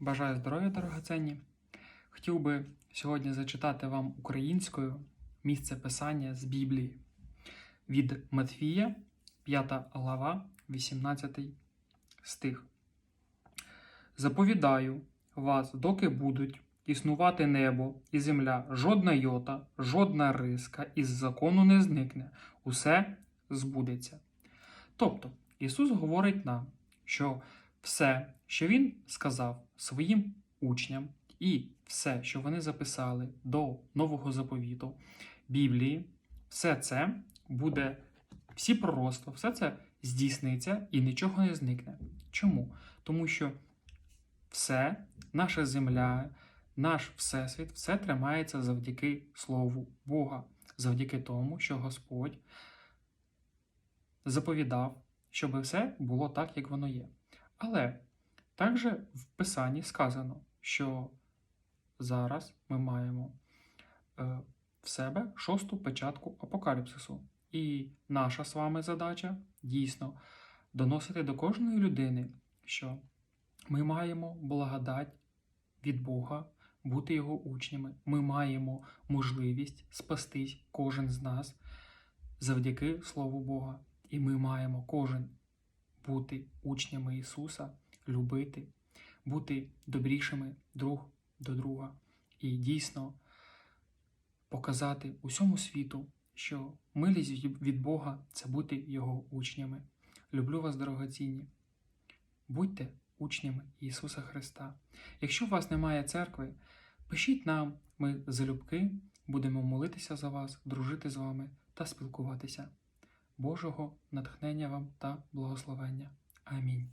Бажаю здоров'я, дорогоценні. Хотів би сьогодні зачитати вам українською місце писання з Біблії від Матфія, 5 глава, 18 стих. Заповідаю вас, доки будуть існувати небо і земля, жодна йота, жодна риска із закону не зникне, усе збудеться. Тобто, Ісус говорить нам, що все, що Він сказав своїм учням, і все, що вони записали до нового заповіту Біблії, все це буде, всі пророцтва, все це здійсниться і нічого не зникне. Чому? Тому що все, наша земля, наш всесвіт, все тримається завдяки Слову Бога, завдяки тому, що Господь заповідав, щоб все було так, як воно є. Але також в Писанні сказано, що зараз ми маємо е, в себе шосту печатку апокаліпсису. І наша з вами задача дійсно доносити до кожної людини, що ми маємо благодать від Бога, бути його учнями. Ми маємо можливість спастись, кожен з нас, завдяки Слову Бога. І ми маємо кожен бути учнями Ісуса, любити, бути добрішими друг до друга і дійсно показати усьому світу, що милість від- Бога це бути Його учнями. Люблю вас, дорогоцінні. Будьте учнями Ісуса Христа. Якщо у вас немає церкви, пишіть нам, ми залюбки будемо молитися за вас, дружити з вами та спілкуватися. Божого натхнення вам та благословення. Амінь.